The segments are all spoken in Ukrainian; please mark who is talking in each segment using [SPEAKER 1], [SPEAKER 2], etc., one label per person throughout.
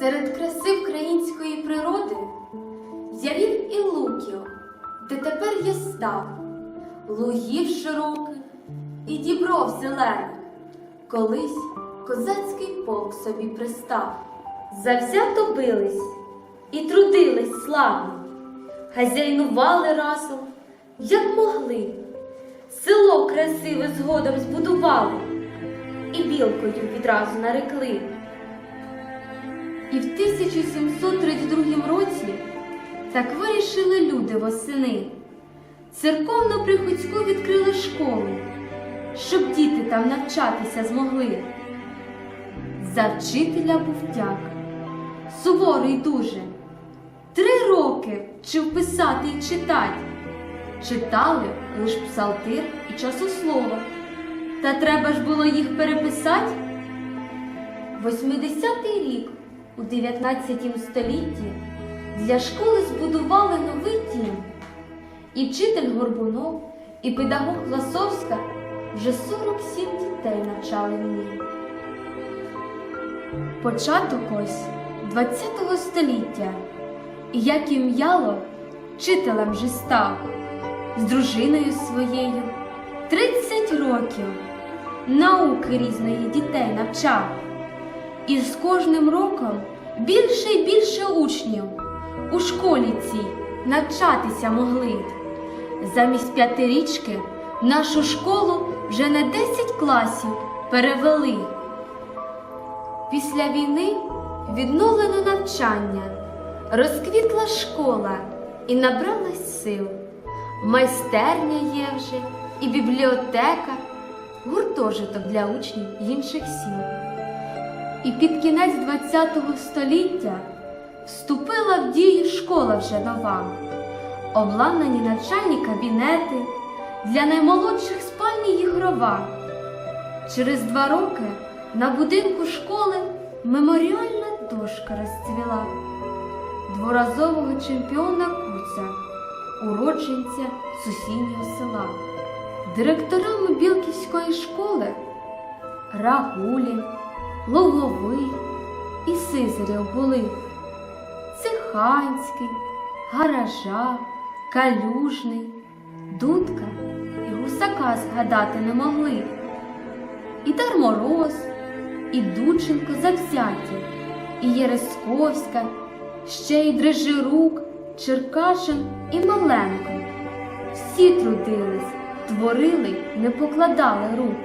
[SPEAKER 1] Серед краси української природи ярів і луків, де тепер є став, лугів широких і дібров зелених, колись козацький полк собі пристав.
[SPEAKER 2] Завзято бились і трудились славно, хазяйнували разом, як могли. Село красиве згодом збудували і білкою відразу нарекли.
[SPEAKER 1] І в 1732 році так вирішили люди восени. Церковно-приходську відкрили школу, щоб діти там навчатися змогли. За вчителя був дяк, суворий дуже. Три роки вчив писати і читати. Читали лиш псалтир і часослова. Та треба ж було їх переписати. 80-й рік у 19 столітті для школи збудували новий дім. І вчитель Горбунов, і педагог Ласовська вже 47 дітей навчали в ній. Початок ось 20 століття, і як ім'яло, вчителем вже став з дружиною своєю 30 років науки різної дітей навчав. І з кожним роком більше і більше учнів у школі цій навчатися могли. Замість п'ятирічки нашу школу вже на 10 класів перевели. Після війни відновлено навчання, розквітла школа і набралась сил. Майстерня є вже, і бібліотека, гуртожиток для учнів інших сіл. І під кінець ХХ століття вступила в дію школа вже нова, обладнані навчальні кабінети, для наймолодших спальні ігрова. Через два роки на будинку школи меморіальна дошка розцвіла дворазового чемпіона Куця, уродженця сусіднього села. Директорами Білківської школи Рагулін, Луговий і Сизарєв були Циханський, Гаража, Калюжний, Дудка і Гусака згадати не могли. І Дармороз, і Дученко завзяті, і Єресковська, ще й Дрежирук, Черкашин і Маленко. Всі трудились, творили, не покладали рук.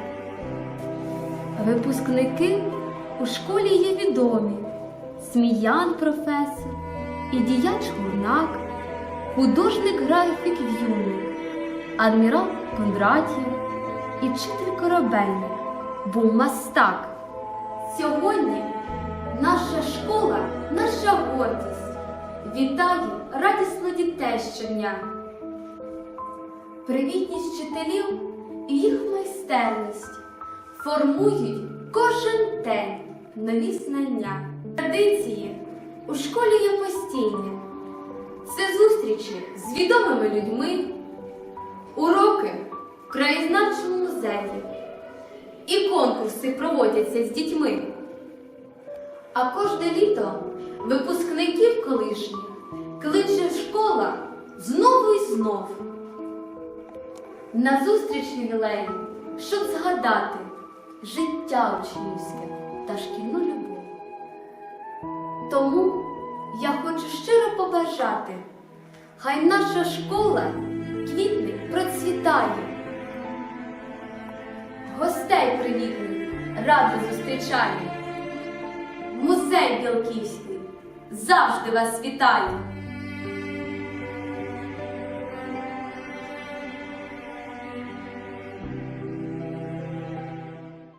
[SPEAKER 1] Випускники у школі є відомі, сміян професор, і діяч гурнак, художник графік В'юник, адмірал Кондратів і вчитель корабельник був мастак. Сьогодні наша школа, наша гордість. Вітаю радісно дітей щодня. Привітність вчителів і їх майстерність формують кожен день нові знання. Традиції у школі є постійні. Це зустрічі з відомими людьми, уроки в краєзнавчому музеї і конкурси проводяться з дітьми. А кожне літо випускників колишніх кличе школа знову і знов. На зустріч ювілею, щоб згадати життя учнівське та шкільну любов. Тому я хочу щиро побажати, хай наша школа квітне процвітає. Гостей привітних радо зустрічає. Музей Білківський завжди вас вітає.